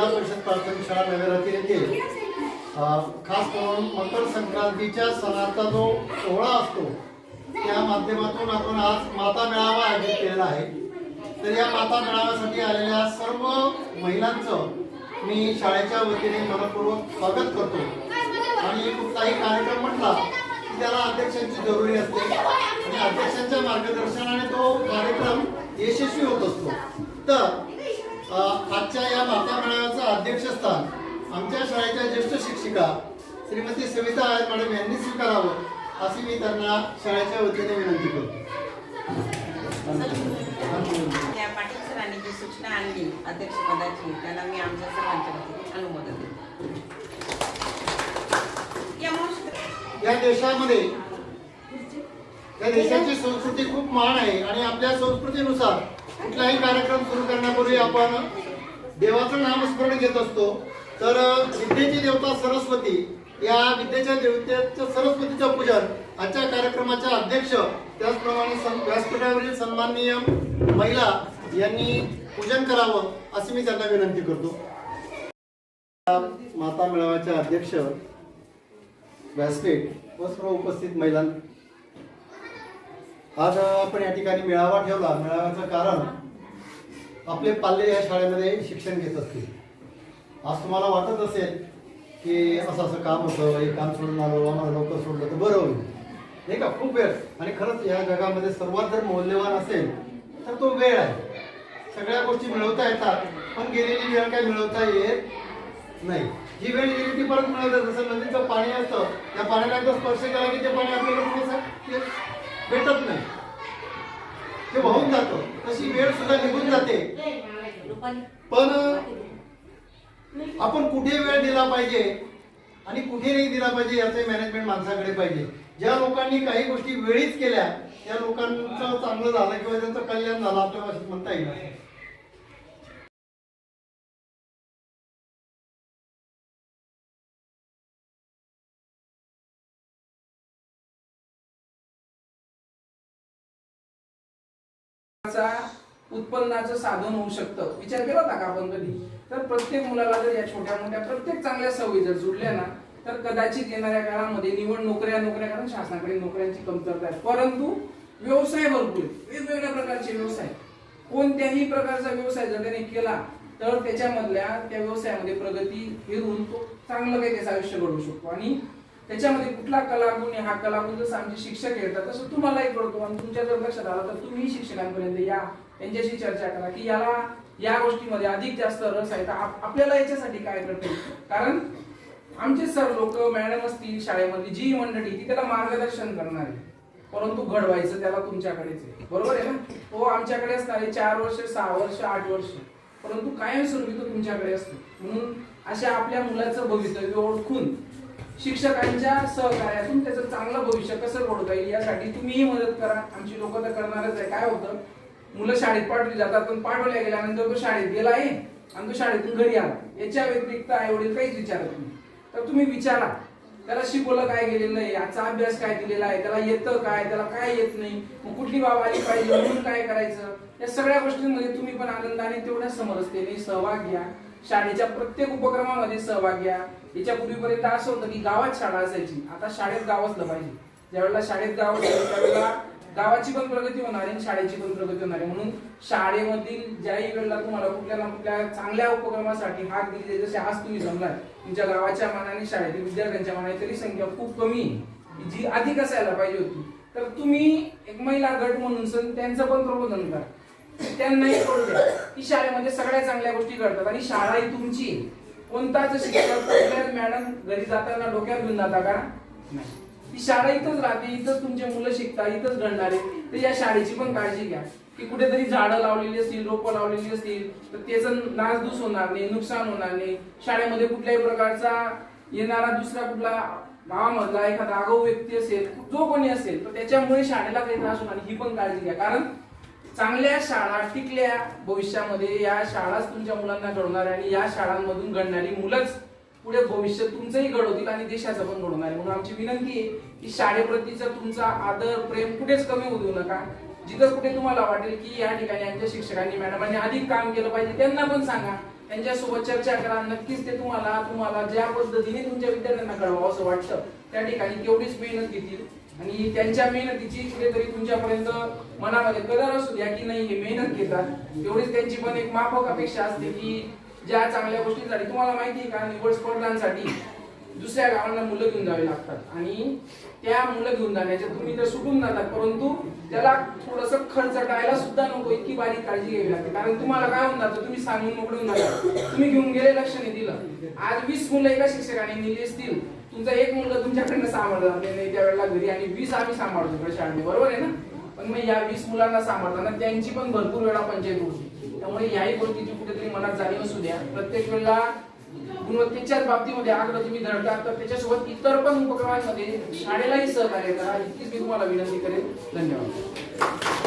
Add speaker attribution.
Speaker 1: जिल्हा परिषद प्राथमिक शाळा नगरातील येथे खास करून मकर संक्रांतीच्या सणाचा जो सोहळा असतो. त्या माध्यमातून आपण आज माता मेळावा आयोजित केलेला आहे. तर या माता मेळाव्यासाठी आलेल्या सर्व महिलांचं मी शाळेच्या वतीने मनपूर्वक स्वागत करतो. आणि कुठलाही कार्यक्रम म्हटला की त्याला अध्यक्षांची जरुरी असते. आणि अध्यक्षांच्या मार्गदर्शनाने तो कार्यक्रम यशस्वी होत असतो. तर अध्यक्षस्थान. आमच्या शाळेच्या ज्येष्ठ शिक्षिका श्रीमती सविता आयर मॅडम यांनी स्वीकारावं अशी मी त्यांना शाळेच्या वतीने विनंती करतो.
Speaker 2: त्या पाटील सरांनी जी सूचना आणली अध्यक्षपदाची त्याला मी आमच्या सर्वांच्या वतीने अनुमोदन देते. या
Speaker 1: देशामध्ये या देशाची संस्कृती खूप महान आहे आणि आपल्या संस्कृतीनुसार कुठलाही कार्यक्रम सुरू करण्यापूर्वी आपण देवाचं नामस्मरण घेत असतो. तर विद्येची देवता सरस्वती या विद्येच्या देवतेच्या सरस्वतीचं पूजन आजच्या कार्यक्रमाच्या अध्यक्ष त्याचप्रमाणे सं- व्यासपीठावरील सन्माननीय महिला यांनी पूजन करावं अशी मी त्यांना विनंती करतो. माता मेळाव्याच्या अध्यक्ष व्यासपीठ व सर्व उपस्थित महिलां आज आपण या ठिकाणी मेळावा ठेवला. मेळाव्याचं कारण आपले पाल्ले या शाळेमध्ये शिक्षण घेत असतील. आज तुम्हाला वाटत असेल की असं असं काम होतं हे काम सोडून आलो आम्हाला लवकर सोडलं तर बरं होईल. नाही का? खूप वेळ. आणि खरंच या जगामध्ये सर्वात जर मौल्यवान असेल तर तो वेळ आहे. सगळ्या गोष्टी मिळवता येतात पण गेलेली वेळ काय मिळवता येत नाही. जी वेळ गेली ती परत मिळवतात जसं नदीचं पाणी असतं त्या पाण्याला एकदा स्पर्श केला की ते पाणी आपल्याला थोडंसं भेटत नाही. ते वाहून जातं. तशी वेळ सुद्धा निघून जाते. पण आपण कुठे वेळ दिला पाहिजे आणि कुठे नाही दिला पाहिजे याचे मॅनेजमेंट माणसाकडे पाहिजे. ज्या लोकांनी काही गोष्टी वेळीच केल्या त्या लोकांचं चांगलं झालं किंवा त्यांचं कल्याण झालं आपल्या भाषेत म्हणता येईल.
Speaker 3: उत्पन्नाचं साधन होऊ शकतं. विचार केला होता का आपण कधी? तर प्रत्येक मुलाला जर या छोट्या मोठ्या प्रत्येक चांगल्या सवयी जर जुडल्या ना तर कदाचित येणाऱ्या काळामध्ये निवड नोकऱ्या नोकऱ्या कारण शासनाकडे नोकऱ्यांची कमतरता आहे. परंतु व्यवसाय भरपूर वेगवेगळ्या प्रकारचे व्यवसाय कोणत्याही प्रकारचा व्यवसाय जर त्याने केला तर त्याच्यामधल्या त्या व्यवसायामध्ये प्रगती फिरून तो चांगलं काही त्याचं आयुष्य घडवू शकतो. आणि त्याच्यामध्ये कुठला कलागुण आहे? हा कलागुण जसं आमचे शिक्षक येतात तसं तुम्हालाही कळतो आणि तुमच्या जर लक्षात आलं तर तुम्ही शिक्षकांपर्यंत या त्यांच्याशी चर्चा करा की याला या गोष्टीमध्ये अधिक जास्त रस आहे. तर आपल्याला याच्यासाठी काय करते कारण आमचे सर लोक मॅडम असतील शाळेमधली जी मंडळी ती त्याला मार्गदर्शन करणार आहे. परंतु घडवायचं त्याला तुमच्याकडेच आहे. बरोबर आहे ना? तो आमच्याकडे असणार आहे चार वर्ष सहा वर्ष आठ वर्ष. परंतु कायमस्वरूपी तो तुमच्याकडे असतो. म्हणून अशा आपल्या मुलाचं भवितव्य ओळखून शिक्षकांच्या सहकार्यातून त्याचं चांगलं भविष्य कसं घडवता येईल यासाठी तुम्हीही मदत करा. आमची लोक तर करणारच आहे. काय होतं? मुलं शाळेत पाठवली जातात पण पाठवल्या गेल्यानंतर तो शाळेत गेला आहे आणि तो शाळेतून घरी आला. याच्या व्यतिरिक्त आई वडील काहीच विचारत नाही. तर तुम्ही विचारा त्याला शिकवलं काय गेलेलं आहे याचा अभ्यास काय दिलेला आहे त्याला येतं काय त्याला काय येत नाही मग कुठली बाब आली पाहिजे म्हणून काय करायचं? या सगळ्या गोष्टींमध्ये तुम्ही पण आनंदाने तेवढ्या समरसतेने सहभाग घ्या. शाळेच्या प्रत्येक उपक्रमामध्ये सहभाग घ्या. याच्या पूर्वीपर्यंत असं होतं की गावात शाळा असायची. आता शाळेत गाव असलं पाहिजे. ज्यावेळेला शाळेत गाव असेल त्यावेळेला गावाची पण प्रगती होणार आहे आणि शाळेची पण प्रगती होणार आहे. म्हणून शाळेमधील ज्याही वेळेला तुम्हाला कुठल्या ना कुठल्या चांगल्या उपक्रमासाठी हात दिली जाईल जसे आज तुम्ही जमलाय तुमच्या गावाच्या मानाने शाळेतील विद्यार्थ्यांच्या मानाने तरी संख्या खूप कमी आहे. जी अधिक असायला पाहिजे होती. तर तुम्ही एक महिला गट म्हणून सण त्यांचं पण प्रबोधन करा. त्यांनाही कळू द्या. की शाळेमध्ये सगळ्या चांगल्या गोष्टी घडतात आणि शाळा ही तुमची. कोणताच शिक्षक मॅडम घरी जाताना डोक्यात घेऊन जाता का? नाही. ती शाळा इथंच राहते इथंच तुमचे मुलं शिकतात इथंच घडणार. आहे तर या शाळेची पण काळजी घ्या. की कुठेतरी झाडं लावलेली असतील रोपं लावलेली असतील तर त्याचं नासधूस होणार नाही नुकसान होणार नाही. शाळेमध्ये कुठल्याही प्रकारचा येणारा दुसरा कुठला गावामधला एखादा आगाऊ व्यक्ती असेल जो कोणी असेल तर त्याच्यामुळे शाळेला काही त्रास होणार ही पण काळजी घ्या. कारण चांगल्या शाळा टिकल्या भविष्यामध्ये. या शाळाच तुमच्या मुलांना घडवणार आणि या शाळांमधून घडणारी मुलंच पुढे भविष्य तुमचंही घडवतील आणि देशाचं पण घडवणार आहे. म्हणून आमची विनंती आहे की शाळेप्रतीचा तुमचा आदर प्रेम कुठेच कमी होऊ देऊ नका. जिथं कुठे तुम्हाला वाटेल की या ठिकाणी आमच्या शिक्षकांनी मॅडमांनी अधिक काम केलं पाहिजे त्यांना पण सांगा. त्यांच्यासोबत चर्चा करा. नक्कीच ते तुम्हाला तुम्हाला ज्या पद्धतीने तुमच्या विद्यार्थ्यांना कळवावं असं वाटतं त्या ठिकाणी तेवढीच मेहनत घेतील. आणि त्यांच्या मेहनतीची कुठेतरी तुमच्यापर्यंत मनामध्ये कदर असू द्या की नाही हे मेहनत घेतात. तेवढीच त्यांची पण एक माफक अपेक्षा असते की ज्या चांगल्या गोष्टींसाठी तुम्हाला माहिती आहे का निवड स्पर्धांसाठी दुसऱ्या गावांना मुलं घेऊन जावे लागतात. आणि त्या मुलं घेऊन जाण्याच्या तुम्ही तर सुटून जातात परंतु त्याला थोडस खर्च टाळायला सुद्धा नको इतकी बारीक काळजी घ्यावी लागते. कारण तुम्हाला काय होऊन जातं तुम्ही सांगून मोकळून जाता. तुम्ही घेऊन गेले लक्ष नाही दिलं. आज वीस मुलं एका शिक्षकाने नेली असतील. तुमचा एक मुलगा तुमच्याकडनं सांभाळला नाही त्यावेळेला घरी. आणि वीस आम्ही सांभाळतो इकडे बरोबर आहे ना? पण मग या वीस मुलांना सांभाळताना त्यांची पण भरपूर वेळा पंचायत होती. त्यामुळे याही गोष्टीची कुठेतरी मनात जाणीव असू द्या. प्रत्येक वेळेला गुणवत्तेच्याच बाबतीमध्ये आग्रह तुम्ही धरता तर त्याच्यासोबत इतर पण उपक्रमांमध्ये शाळेलाही सहकार्य करा. इतकीच मी तुम्हाला विनंती करेन. धन्यवाद.